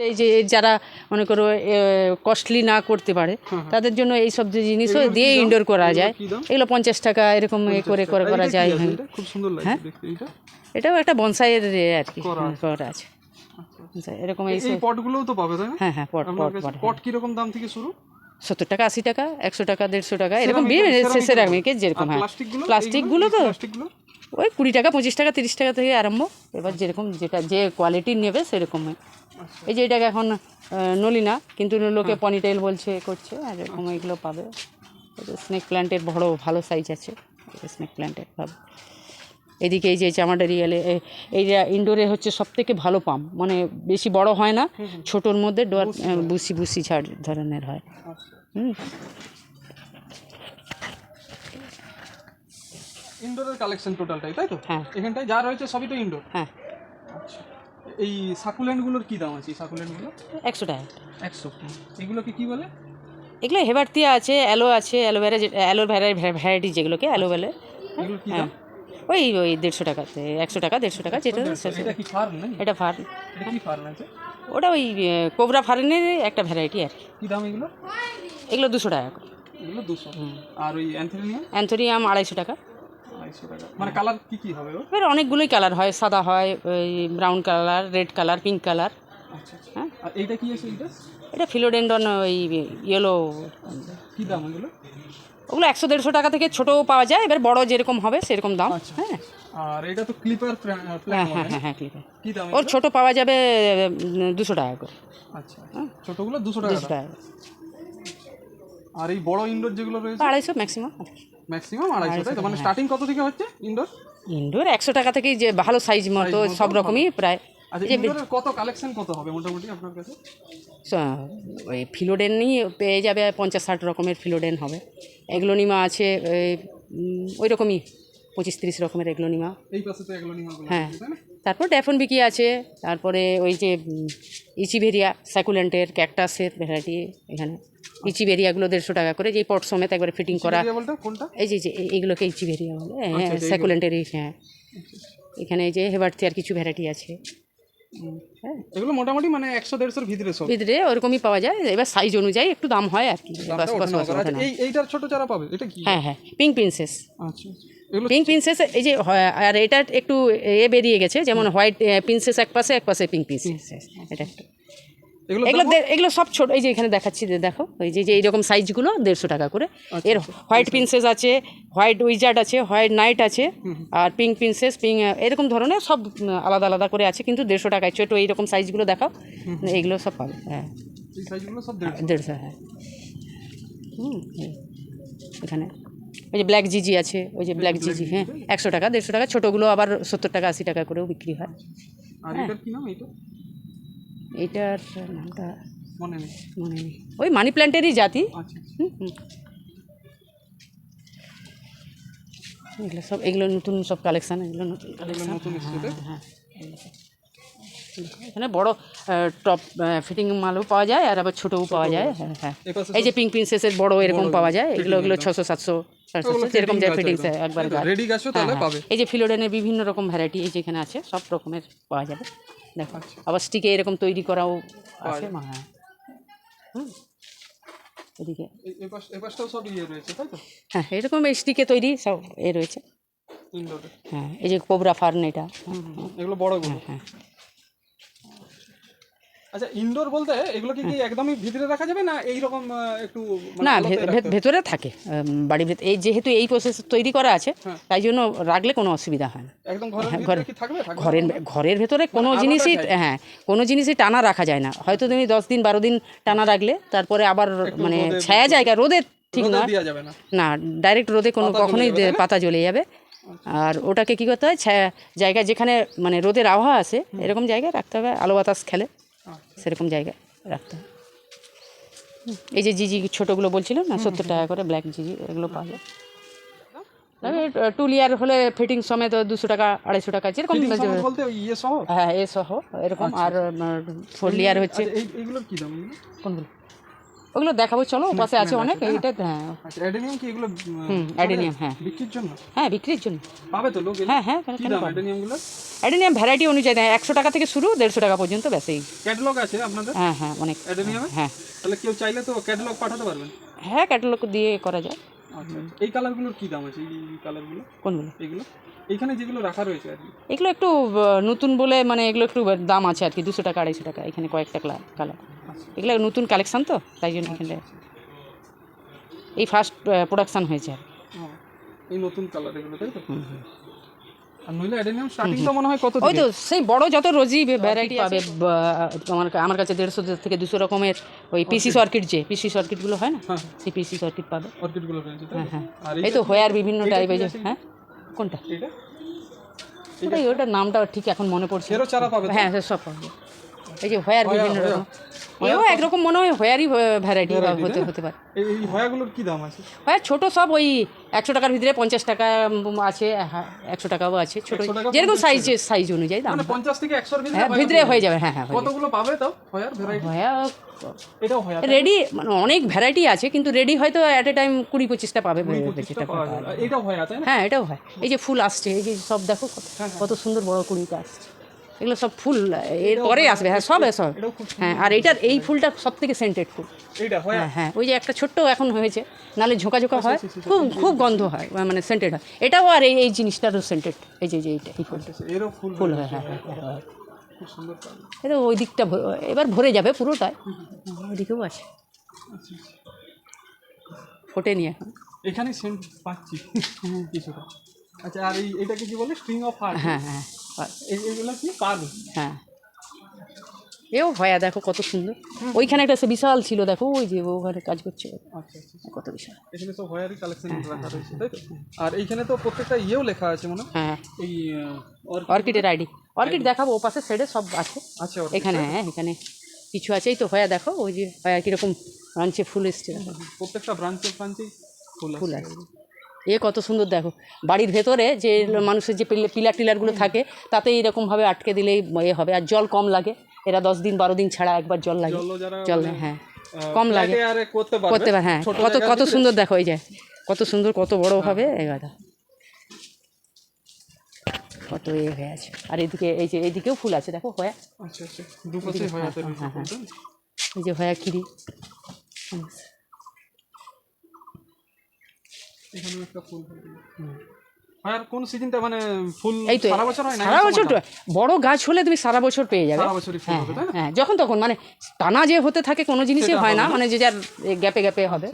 এই যে যারা মনে করো কস্টলি না করতে পারে তাদের জন্য এই সব যে জিনিসও দিয়ে ইনডোর করা যায়। এগুলো পঞ্চাশ টাকা এরকম এ করে করে করা যায় হ্যাঁ। খুব সুন্দর লাগছে এটাও একটা বনসাইয়ের আর কি করা হ্যাঁ, আছে। আচ্ছা, এরকম এই পটগুলোও তো পাবে তাই না? হ্যাঁ হ্যাঁ পট পট পট পট কীরকম দাম থেকে শুরু? সত্তর টাকা আশি টাকা একশো টাকা দেড়শো টাকা এরকম সেরামিকের যেরকম হ্যাঁ। প্লাস্টিকগুলো? প্লাস্টিকগুলো তো ওই কুড়ি টাকা পঁচিশ টাকা তিরিশ টাকা থেকে আরম্ভ। এবার যেরকম যেটা যে কোয়ালিটির নেবে সেরকম এই যে এটাকে এখন আহ, নলিনা কিন্তু লোকে পনিটেল বলছে করছে আর এরকম এগুলো পাবে। স্নেক প্ল্যান্টের বড় ভালো সাইজ আছে। স্নেক প্ল্যান্টের পাবে এদিকে এই যে চামাডারি এলে এ- এইটা ইনডোরে হচ্ছে সব থেকে ভালো পাম মানে বেশি বড় হয় না ছোটোর মধ্যে ডোয়ার বুসি বুসি ঝাড় ধরনের হয়। আচ্ছা। হুম। ইনডোরের কালেকশন টোটালটাই তাই তো? হ্যাঁ। এখানটায় যা রয়েছে সবই তো ইনডোর হ্যাঁ। আচ্ছা। এই সাকুলেন্টগুলোর কি দাম আছে সাকুলেন্টগুলো একশো টাকা। একশো। এগুলোকে কি বলে? এগুলো হেবারতিয়া আছে অ্যালো আছে অ্যালোভেরা অ্যালোর ভ্যারাইটি যেগুলোকে অ্যালো বলে এগুলো কি হ্যাঁ। ওই ওই দেড়শো টাকাতে একশো টাকা দেড়শো টাকা যেটা এটা ফার্ম এটা এটা ওটা ওই কোবরা ফার্মের একটা ভ্যারাইটি আর কি। দাম এগুলো? এগুলো দুশো টাকা। এগুলো দুশো। আর ওই অ্যান্থোরিয়াম আড়াইশো টাকা। মানে কালার কি কি হবে ওর? অনেকগুলোই কালার হয়। সাদা হয় ওই brown colour red colour pink colour হ্যাঁ? এইটা কি আছে এইটা? এটা ফিলোডেন্ডন ওই ইয়েলো কি দাম এগুলো ওগুলো একশো দেড়শো টাকা থেকে ছোটোও পাওয়া যায় এবার বড় যেরকম হবে সেরকম দাম। আচ্ছা। হ্যাঁ। আর এটা তো ক্লিপার হ্যাঁ হ্যাঁ হ্যাঁ হ্যাঁ ক্লিপে দাম ওর ছোটো পাওয়া যাবে দুশো টাকা করে। আচ্ছা ছোটগুলো দুশো টাকা টাকা আর এই বড় ইনডোর যেগুলো রয়েছে? আড়াইশো ম্যাক্সিমাম ম্যাক্সিমাম আড়াইশো তাই তো? মানে স্টার্টিং কত থেকে হচ্ছে ইনডোর ইনডোর একশো টাকা থেকেই যে ভালো সাইজ মতো সব রকমই প্রায় আচ্ছা ইনডোরের কত কালেকশন কত হবে মোটামুটি আপনার কাছে? ওই ফিলোডেন পেয়ে যাবে পঞ্চাশ ষাট রকমের ফিলোডেন হবে। এগলোনিমা আছে ওই, রকমই পঁচিশ তিরিশ রকমের এগলোনিমা এই পাশে তো এগুলো হ্যাঁ। তারপর ড্যাফন বিকি আছে তারপরে ওই যে ইচিভেরিয়া স্যাকুলেন্টের ক্যাকটাসের ভ্যারাইটি এখানে। ইচিভেরিয়াগুলো দেড়শো টাকা করে যে পট সমেত একবারে ফিটিং করা। এই যে যে এ- এগুলোকে ইচিভেরিয়া বলে। হ্যাঁ স্যাকুলেন্টেরই হ্যাঁ। এখানে এই যে হেবার্থিয়ার কিছু ভ্যারাইটি আছে। হ্যাঁ এগুলো মোটামুটি মানে একশো দেড়শোর ভিতরে সব। ভিতরে ওরকমই পাওয়া যায়। এবার সাইজ অনুযায়ী একটু দাম হয় আর কি। আচ্ছা। এই এইটার ছোট চারা পাবে? এটা কি? হ্যাঁ হ্যাঁ। পিঙ্ক প্রিন্সেস আচ্ছা। পিঙ্ক প্রিন্সেস এই যে আর এটা একটু এ বেরিয়ে গেছে যেমন হোয়াইট প্রিন্সেস এক পাশে এক পাশে পিঙ্ক প্রিন্সেস এটা একটা। এগুলো এগুলো দে- এগুলো সব ছোট এই যে এখানে দেখাচ্ছি দেখো এই যে এইরকম সাইজগুলো দেড়শো টাকা করে। এর হোয়াইট প্রিন্সেস আছে হোয়াইট উইজার্ড আছে হোয়াইট নাইট আছে আর পিঙ্ক প্রিন্সেস পিঙ্ক এরকম ধরনের সব আলাদা আলাদা করে আছে কিন্তু দেড়শো টাকায় ছোটো এইরকম সাইজগুলো দেখাও এইগুলো সব পাবে হ্যাঁ। দেড়শো। হ্যাঁ। এখানে। ওই যে ব্ল্যাক জিজি আছে ওই যে ব্ল্যাক জিজি হ্যাঁ একশো টাকা দেড়শো টাকা ছোটোগুলো আবার সত্তর টাকা আশি টাকা করেও বিক্রি হয়। আর এটার নামটা মনে নেই। মনে নেই। ওই মানি প্ল্যান্টেরই জাতি। আচ্ছা হুম, হুম। এগুলো সব এগুলো নতুন সব কালেকশান এগুলো নতুন কালেকশান হ্যাঁ সব। এখানে বড় টপ ফিটিং মালও পাওয়া যায় আর আবার ছোটও পাওয়া যায় হ্যাঁ হ্যাঁ। এই যে পিঙ্ক প্রিন্সেসের বড় এরকম পাওয়া যায় এগুলো এগুলো। ছশো সাতশো এরকম যায় ফিটিংস একবার রেডি হ্যাঁ, হ্যাঁ। পাবে। এই যে ফিলোডেনের বিভিন্ন রকম ভ্যারাইটি এই যেখানে আছে সব রকমের পাওয়া যাবে। দেখো আচ্ছা। আবার স্টিকে এরকম তৈরি করাও আছে হ্যাঁ। হুম। এদিকে। ইয়ে হ্যাঁ এরকম স্টিকে তৈরি সব এ রয়েছে। হ্যাঁ এই যে কোবরা ফার্ন এটা। এগুলো বড়গুলো। হ্যাঁ। আচ্ছা ইনডোর বলতে এগুলো কি একদমই ভিতরে রাখা যাবে না এইরকম আহ, একটু মানে না? ভেতরে থাকে বাড়ির ভেতরে এই যেহেতু এই প্রসেস তৈরি করা আছে হ্যাঁ। তাই জন্য রাখলে কোনো অসুবিধা হয় না। একদম ঘরের হ্যাঁ, ঘরের ঘরের ভেতরে কোনো জিনিসই হ্যাঁ কোনো জিনিসই টানা রাখা যায় না। হয়তো তুমি দশ দিন বারো দিন টানা রাখলে তারপরে আবার মানে ছায়া জায়গা রোদের ঠিক নয়। না। না ডাইরেক্ট রোদে কোনো কখনোই? পাতা জ্বলে যাবে। আর ওটাকে কি করতে হয়? ছায়া জায়গা যেখানে মানে রোদের আবহাওয়া আছে এরকম জায়গায় রাখতে হবে আলো বাতাস খেলে। আচ্ছা। সেরকম জায়গা রাখতে হবে এই যে জিজি ছোটোগুলো বলছিলাম না সত্তর টাকা করে ব্ল্যাক জিজি এগুলো পাওয়া যায়। টু লিয়ার হলে ফিটিং সমেত দুশো টাকা আড়াইশো টাকা যেরকম ইয়ে সহ? হ্যাঁ এ সহ এরকম। আর ফোর লিয়ার হচ্ছে আচ্ছা এই এইগুলোর কি দাম এগুলো? কোনগুলো? ওগুলো দেখাবো চলো পাশে আছে অনেক এইটা হ্যাঁ। আচ্ছা অ্যাডেনিয়াম কি এগুলো হুম অ্যাডেনিয়াম হ্যাঁ। বিক্রির জন্য? হ্যাঁ বিক্রির জন্য। পাবে তো লোক? হ্যাঁ হ্যাঁ কেন? অ্যাডেনিয়ামগুলো? অ্যাডেনিয়াম ভ্যারাইটি অনুযায়ী দেয় একশো টাকা থেকে শুরু দেড়শো টাকা পর্যন্ত বেশি ক্যাটালগ আছে আপনাদের? হ্যাঁ হ্যাঁ অনেক। অ্যাডেনিয়াম? হ্যাঁ। তাহলে কেউ চাইলে তো ক্যাটালগ পাঠাতে পারবেন। হ্যাঁ ক্যাটালগ দিয়ে করা যায়। আচ্ছা এই কালারগুলোর কি দাম আছে? এই কালারগুলো? কোনগুলো? এগুলো? এখানে যেগুলো রাখা রয়েছে আর কি। এগুলো একটু নতুন বলে মানে এগুলো একটু দাম আছে আর কি দুশো টাকা আড়াইশো টাকা এখানে কয়েকটা কালার এগুলো নতুন কালেকশন তো তাই জন্য এখানে এই ফার্স্ট প্রোডাকশান হয়েছে আর এই নতুন কালার এগুলো তাই তো? আর নইলে অ্যাডেনিয়াম স্টার্টিং তো মনে হয় কত ওই তো সেই বড় যত রোজই ভ্যারাইটি পাবে আমার আমার কাছে দেড়শো থেকে দুশো রকমের ওই পিসি সার্কিট যে পিসি সার্কিটগুলো হয় না? হ্যাঁ। সেই পিসি সার্কিট পাবে। অর্কিডগুলো হ্যাঁ হ্যাঁ। এই তো হোয়ার বিভিন্ন টাইপের হ্যাঁ? কোনটা? ওটাই ওটার নামটা ঠিক এখন মনে পড়ছে। না। চারা পাবে হ্যাঁ সব পাবে। এই যে হোয়ার বিভিন্ন রকম। এও একরকম মনে হয় হোয়ারই ভ্যারাইটি হতে হতে পারে। এই হয়াগুলোর কি দাম আছে? হ্যাঁ ছোট সব ওই একশো টাকার ভিতরে পঞ্চাশ টাকা আছে হ্যাঁ একশো টাকাও আছে ছোট 100 টাকা, যেরকম সাইজ সাইজ অনুযায়ী দাম। মানে পঞ্চাশ থেকে একশোর ভিতরে হ্যাঁ হয়ে যাবে হ্যাঁ হ্যাঁ কতগুলো পাবে তাও হয়ার ভ্যারাইটি হয়া রেডি মানে অনেক ভ্যারাইটি আছে কিন্তু রেডি হয়তো অ্যাট এ টাইম কুড়ি পঁচিশটা পাবে পঁচিশটা হয়া হ্যাঁ এটাও হয়। এই যে ফুল আসছে এই যে সব দেখো কত- কত সুন্দর বড় কুড়িটা আসছে। এগুলো সব ফুল এর পরে আসবে হ্যাঁ সব সব হ্যাঁ আর এইটার এই ফুলটা সব থেকে সেন্টেড ফুল হ্যাঁ? হ্যাঁ ওই যে একটা ছোট্ট এখন হয়েছে নালে ঝোঁকা ঝোঁকা হয় খুব খুব গন্ধ হয় মানে সেন্টেড হয়। এটাও আর এই এই জিনিসটারও সেন্টেড এই যে যে এইটা এই ফুলটা আচ্ছা, ফুল হয় হ্যাঁ হ্যাঁ হ্যাঁ, হ্যাঁ। এটা ওই দিকটা এবার ভরে যাবে পুরোটাই। ওইদিকেও আছে। ফোটেনি এখন। এখানে সেন্ট পাচ্ছি। কিছুটা। আচ্ছা আর এই এটাকে কি বলে? স্ট্রিং অফ হার্ট হ্যাঁ হ্যাঁ হয়। এগুলো কি পার্ল হ্যাঁ। এও ভয়া দেখো কত সুন্দর। ওইখানে একটা বিশাল ছিল দেখো ওই যে ওখানে কাজ করছে। আচ্ছা আচ্ছা। কত বিশাল। এখানে সব হয়ারই কালেকশন রাখা রয়েছে তাই তো? আর এইখানে তো প্রত্যেকটা ইয়েও লেখা আছে মনে হয়? হ্যাঁ। এই অর্কিডের আইডি অর্কিড দেখাবো ও পাশে সাইডে সব আছে। ওর এখানে হ্যাঁ এখানে কিছু আছে। এই তো হয়া দেখো ওই যে হয়া কীরকম ব্রাঞ্চে ফুল এসছে। প্রত্যেকটা ব্রাঞ্চে ব্রাঞ্চেই ফুল ফুল আছে। এ কত সুন্দর দেখো। বাড়ির ভেতরে যে মানুষের যে পিলার টিলারগুলো থাকে তাতে এইরকমভাবে আটকে দিলেই এ হবে। আর জল কম লাগে। এরা দশ দিন বারো দিন ছাড়া একবার জল লাগে। জল মানে, হ্যাঁ। কম লাগে। করতে পারে হ্যাঁ। কত কত সুন্দর দেখো এই যে। কত সুন্দর কত বড় হবে। এ এগাটা কত এ হয়ে আছে। আর এদিকে এই যে এইদিকেও ফুল আছে দেখো হয়া। আচ্ছা আচ্ছা। হ্যাঁ, হ্যাঁ। না? এই যে হয়া কিরি। এখানেও একটা ফুল হয়ার কোন সিজনটা মানে ফুল এই তো সারা বছর হয় না? সারা বছর তো- বড় গাছ হলে তুমি সারা বছর পেয়ে যাবে। সারা বছরই ফুল হবে হ্যাঁ যখন তখন মানে টানা যে হতে থাকে কোনো জিনিসই হয় না মানে যে যার গ্যাপে গ্যাপে হবে।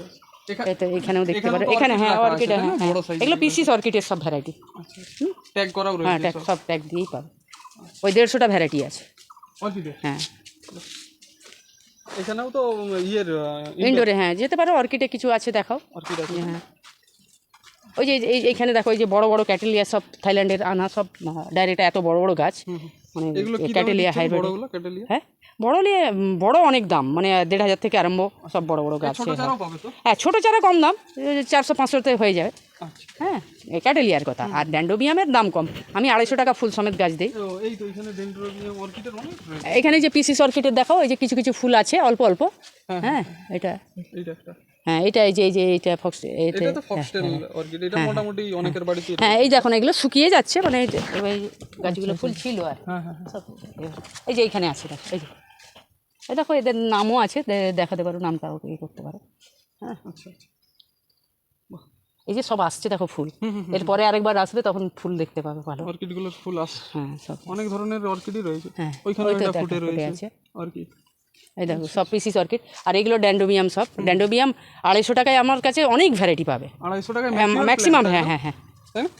এখা- এখানেও দেখতে পারো। এখানে হ্যাঁ অর্কিড হ্যাঁ হ্যাঁ। বড় এগুলো পিসিস অর্কিডের সব ভ্যারাইটি আচ্ছা ট্যাগ করাও হ্যাঁ রয়েছে ট্যাগ সব ট্যাগ দিয়েই পাবে। ওই দেড়শোটা ভ্যারাইটি আছে। অর্কিডে হ্যাঁ। এখানেও তো ইয়ের ইনডোরে হ্যাঁ যেতে পারো অর্কিডে কিছু আছে দেখাও। অর্কিড আছে। হ্যাঁ। ওই যে এই এইখানে দেখো এই যে বড় বড় ক্যাটেলিয়া সব থাইল্যান্ডের আনা সব ডাইরেক্ট এত বড় বড় গাছ। মানে ক্যাটেলিয়া হাইব্রিড। হ্যাঁ? বড় নিয়ে বড় অনেক দাম মানে দেড় হাজার থেকে আরম্ভ সব বড় বড় গাছ হ্যাঁ ছোটো চারা কম দাম চারশো পাঁচশোতে হয়ে যাবে। আচ্ছা। হ্যাঁ এই ক্যাটেলিয়ার কথা। আর ড্যান্ডোবিয়ামের দাম কম। আমি আড়াইশো টাকা ফুল সমেত গাছ দিই। এখানে যে পিসি অর্কিডের দেখো এই যে কিছু কিছু ফুল আছে অল্প অল্প। হ্যাঁ এটা। এইটা একটা। হ্যাঁ এটা এই যে এই যে এইটা ফক্স এটা তো ফক্সটেল অর্কিড এটা মোটামুটি অনেকের বাড়িতে হ্যাঁ এই দেখো না এগুলো শুকিয়ে যাচ্ছে মানে এই যে এবার এই যে গাছগুলো ফুল ছিল আর হ্যাঁ হ্যাঁ সব এই যে এইখানে আছে দেখো এই যে। এই দেখো এদের নামও আছে দেখাতে পারো নামটাও ইয়ে করতে পারো। হ্যাঁ। আচ্ছা আচ্ছা। এই যে সব আসছে দেখো ফুল। এরপরে আরেকবার আসবে তখন ফুল দেখতে পাবে ভালো। অর্কিডগুলোর ফুল আসে হ্যাঁ সব। অনেক ধরনের অর্কিডই রয়েছে। হ্যাঁ ওইখানে ফুটে রয়েছে অর্কিড। এই দেখো সব পিসি সার্কিট আর এগুলো ড্যান্ডোবিয়াম সব। ড্যান্ডোবিয়াম আড়াইশো টাকায় আমার কাছে অনেক ভ্যারাইটি পাবে। আড়াইশো টাকায় ম্যাক্সিমাম হ্যাঁ হ্যাঁ হ্যাঁ।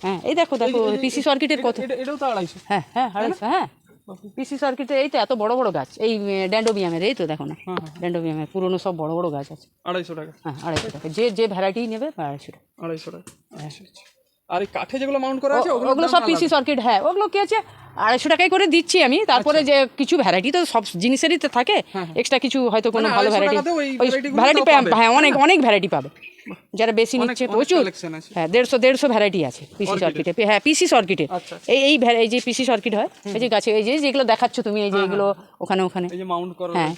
হ্যাঁ এই দেখো দেখো পিসি সার্কিটের কত এটাও তো আড়াইশো। হ্যাঁ হ্যাঁ আড়াইশো হ্যাঁ। পিসি সার্কিটে এই তো এত বড় বড় গাছ। এই ড্যান্ডোবিয়ামের এই তো দেখো না। হ্যাঁ, ড্যান্ডোবিয়ামের পুরনো সব বড় বড় গাছ আছে। আড়াইশো টাকা। হ্যাঁ আড়াইশো টাকা। যে যে ভ্যারাইটি নেবে আড়াইশো টাকা। আড়াইশো টাকা। আচ্ছা আচ্ছা। আর এই কাঠে যেগুলো মাউন্ট করা আছে ওগুলো সব পিসি সার্কিট হ্যাঁ। ওগুলো কি আছে? আড়াইশো টাকায় করে দিচ্ছি আমি। তারপরে যে কিছু ভ্যারাইটি তো সব জিনিসেরই তো থাকে। এক্সট্রা কিছু হয়তো কোনো মানে ভালো ভ্যারাইটি ওই ভ্যারাইটি হ্যাঁ অনেক অনেক ভ্যারাইটি পাবে। যারা বেশি নিচ্ছে প্রচুর। হ্যাঁ দেড়শো দেড়শো ভ্যারাইটি আছে পিসি সার্কিটে হ্যাঁ পিসি সার্কিটে আচ্ছা। এই এই ভ্যা- এই যে পিসি সার্কিট হয় এই যে গাছে এই যে যেগুলো দেখাচ্ছ তুমি এই যে এগুলো ওখানে ওখানে। এই হ্যাঁ।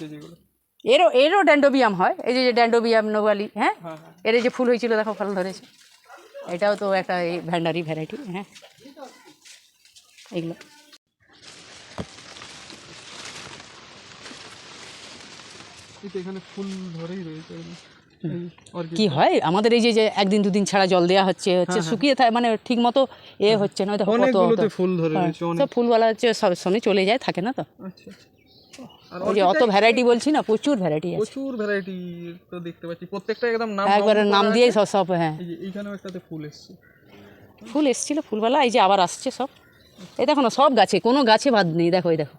এরও এরও ড্যান্ডোবিয়াম হয়। এই যে ড্যান্ডোবিয়াম নোগালি হ্যাঁ? হ্যাঁ হ্যাঁ। এর এই যে ফুল হয়েছিল দেখো ফল ধরেছে। এটাও তো একটা এই ভ্যান্ডারি ভ্যারাইটি হ্যাঁ। এগুলো এই তো এখানে ফুল ধরেই রয়েছে। এগুলো। এই orchid। কি হয়? আমাদের এই যে একদিন দুদিন ছাড়া জল দেওয়া হচ্ছে হচ্ছে শুকিয়ে থাকে মানে ঠিক মতো এ হচ্ছে না ফুল ধরে হ্যাঁ, ফুলওয়ালা হচ্ছে সব সময় চলে যায় থাকে না তো? আচ্ছা। ওই যে অত ভ্যারাইটি বলছি না প্রচুর ভ্যারাইটি আছে। প্রচুর ভ্যারাইটি তো দেখতে পাচ্ছি। প্রত্যেকটা একদম নাম একবার নাম নাম করা দিয়ে সব সব হ্যাঁ। এইখানেও একটাতে ফুল এসছে। ফুল এসছিল ফুলওয়ালা এই যে আবার আসছে সব। এই দেখো না সব গাছে কোনো গাছে বাদ নেই দেখো এই দেখো।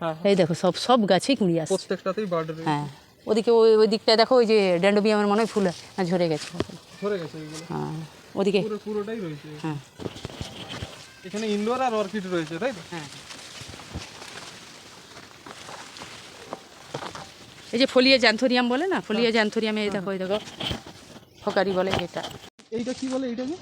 হ্যাঁ এই দেখো সব সব গাছেই কুড়ি আসছে। প্রত্যেকটাতেই বার্ড হ্যাঁ ওদিকে ওই ওই দিকটায় দেখো ওই যে ড্যান্ডোবিয়ামের মনে হয় ফুল হ্যাঁ, ঝরে গেছে। ধরে গেছে হ্যাঁ ওদিকে। পুরোটাই রয়েছে। হ্যাঁ। এখানে ইনডোর আর অর্কিড রয়েছে তাই তো? হ্যাঁ। এই যে ফলিয়া জ্যান্থোরিয়াম বলে না? ফলিয়া জ্যান্থোরিয়ামে এই দেখো এই দেখো ফকারি বলে এটা এইটা কি বলে এইটাকে?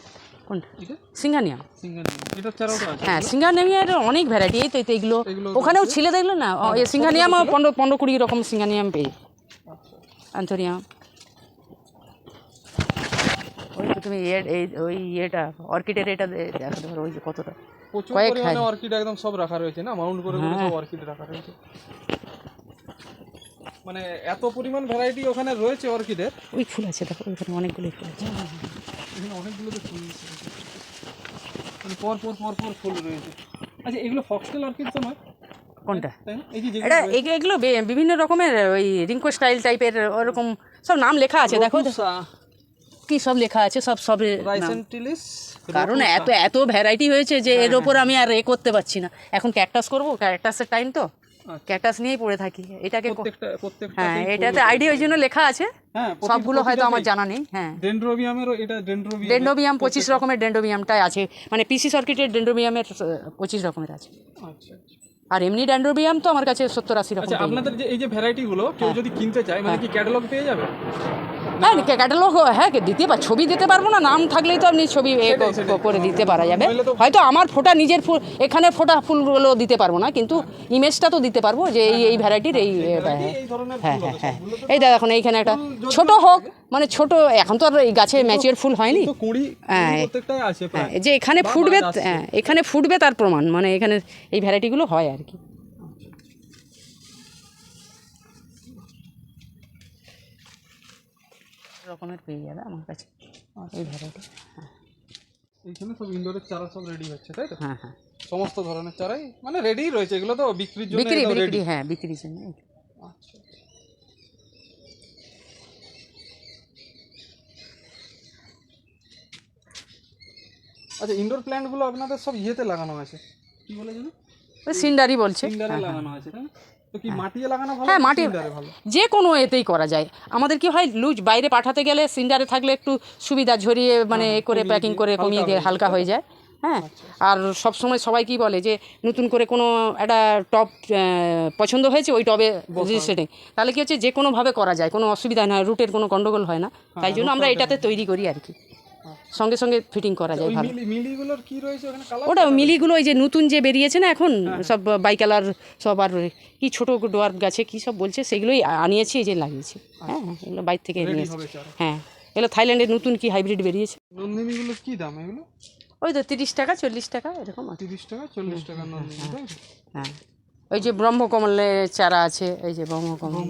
কোনটা? এটা সিঙ্গানিয়াম। সিঙ্গানি এটা চারাও আছে হ্যাঁ সিঙ্গানিয়ামের অনেক ভ্যারাইটি এই তো এই তো এগুলো। এগুলো ওখানেও ছিলে দেখল না? ও, এই সিঙ্গানিয়ামও পনেরো পনেরো কুড়ি রকম সিঙ্গানিয়াম পেয়ে। আচ্ছা। অ্যান্থোরিয়াম ওই তো তুমি ইয়ে এই ওই ইয়েটা অর্কিডের এটা দেখো পারো ওই যে কতটা। কয়েক অর্কিড একদম সব রাখা রয়েছে না? মাউন্ট করে হ্যাঁ। সব অর্কিড রাখা রয়েছে। মানে এত পরিমাণ ভ্যারাইটি ওখানে রয়েছে অর্কিডের? ওই ফুল আছে দেখো ওইখানে অনেকগুলো ফুল আছে। এখানে অনেকগুলো তো ফুল আছে। মানে পর পর পর পর ফুল রয়েছে। আচ্ছা এগুলো ফক্সটেল অর্কিড তো নয়। কোনটা? এটা এগুলো বিভিন্ন রকমের ওই রিঙ্কো স্টাইল টাইপের ওরকম সব নাম লেখা আছে দেখো। কি সব লেখা আছে সব সব কারণ এত এত ভ্যারাইটি হয়েছে যে এর ওপর আমি আর এ করতে পারছি না। এখন ক্যাকটাস করব ক্যাকটাসের টাইম তো। আচ্ছা। ক্যাকটাস নিয়েই পড়ে থাকি। এটাকে হ্যাঁ এটাতে আইডিয়া ওই জন্য লেখা আছে। হ্যাঁ সবগুলো হয়তো আমার জানা নেই হ্যাঁ। ডেন্ড্রোবিয়ামেরও এটা ডেন্ড্রোবিয়াম ডেন্ডোবিয়াম পঁচিশ রকমের ডেন্ড্রোবিয়ামটাই আছে। মানে পিসি সার্কিটের ডেন্ড্রোবিয়ামের পঁচিশ রকমের আছে। আচ্ছা আচ্ছা। আর এমনি ড্যান্ড্রোবিয়াম তো আমার কাছে সত্তর আশি রকম আচ্ছা আপনাদের যে এই যে ভ্যারাইটিগুলো কেউ যদি কিনতে চায় মানে কি ক্যাটালগ পেয়ে যাবে? হ্যাঁ ক্যাটালগ হ্যাঁ দিতে পার ছবি দিতে পারব না নাম থাকলেই তো আপনি ছবি করে দিতে পারা যাবে। হয়তো আমার ফোটা নিজের ফুল এখানে ফোটা ফুলগুলো দিতে পারব না কিন্তু ইমেজটা তো দিতে পারব যে এই এই ভ্যারাইটির এই হ্যাঁ হ্যাঁ হ্যাঁ হবে হ্যাঁ। তো এই দেখ এখন এইখানে একটা ছোট হোক মানে ছোট এখন তো আর এই গাছে ম্যাচিওর ফুল হয়নি। হ্যাঁ। হ্যাঁ, যে এখানে ফুটবে হ্যাঁ এখানে ফুটবে তার প্রমাণ মানে এখানে এই ভ্যারাইটিগুলো হয় আর কি। রকমের পেয়ে যাবে আমার কাছে। এই ভ্যারাইটি এইখানে সব ইনডোরের চারা সব রেডি হচ্ছে তাই তো? হ্যাঁ হ্যাঁ। সমস্ত ধরনের চারাই মানে রেডি রয়েছে এগুলো তো বিক্রির জন্য বিক্রি বিক্রি হ্যাঁ বিক্রির জন্য আচ্ছা আচ্ছা। ইনডোর প্ল্যান্টগুলো আপনাদের সব ইয়েতে লাগানো আছে কি বলে জানো সিন্ডারি বলছে। সিন্ডারে লাগানো আছে তাই না? হ্যাঁ। মাটি যে কোনো এতেই করা যায়। আমাদের কি হয় লুজ বাইরে পাঠাতে গেলে সিন্ডারে থাকলে একটু সুবিধা ঝরিয়ে মানে এ করে প্যাকিং করে কমিয়ে দিয়ে হালকা হয়ে যায়। হ্যাঁ আর সব সময় সবাই কি বলে যে নতুন করে কোনো একটা টব পছন্দ হয়েছে ওই টবে রেজিস্ট্রেটিং তাহলে কি হচ্ছে যে কোনোভাবে করা যায় কোনো অসুবিধা হয় না রুটের কোনো গন্ডগোল হয় না। তাই জন্য আমরা এটাতে তৈরি করি আর কি। সঙ্গে সঙ্গে ফিটিং করা যায় ভালো। মিলিগুলোর কি রয়েছে ওখানে? ওটা মিলিগুলো ওই যে নতুন যে বেরিয়েছে না এখন সব বাইকালার সব আর কি ছোটো ডোয়ার গাছে কী সব বলছে সেগুলোই আনিয়েছি এই যে লাগিয়েছি। হ্যাঁ এগুলো বাইর থেকে নিয়েছি। হ্যাঁ এগুলো থাইল্যান্ডের নতুন কি হাইব্রিড বেরিয়েছে? কি দাম এগুলো? ওই তো তিরিশ টাকা চল্লিশ টাকা এরকম তিরিশ টাকা চল্লিশ টাকা তো? হ্যাঁ। ওই যে ব্রহ্মকমলের চারা আছে এই যে ব্রহ্মকমল।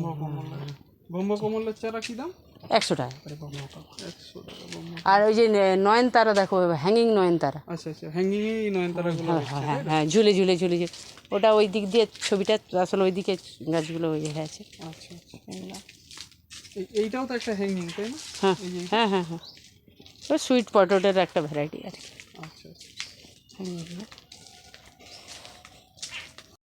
ব্রহ্ম কমলের চারা কি দাম? একশো টাকা। একশো টাকা আর ওই যে নয়নতারা দেখো হ্যাঙ্গিং নয়নতারা। আচ্ছা আচ্ছা নয়নতারাগুলো হ্যাঁ হ্যাঁ হ্যাঁ হ্যাঁ ঝুলে ঝুলে ঝুলে ঝুলে। ওটা ওই দিক দিয়ে ছবিটা আসলে ওই দিকে গাছগুলো ওই আছে। আচ্ছা আচ্ছা এইটাও তো একটা হ্যাঙ্গিং তাই না? হ্যাঁ হ্যাঁ হ্যাঁ হ্যাঁ। ওই সুইট পটেটোর একটা ভ্যারাইটি আর কি। আচ্ছা আচ্ছা। হুম।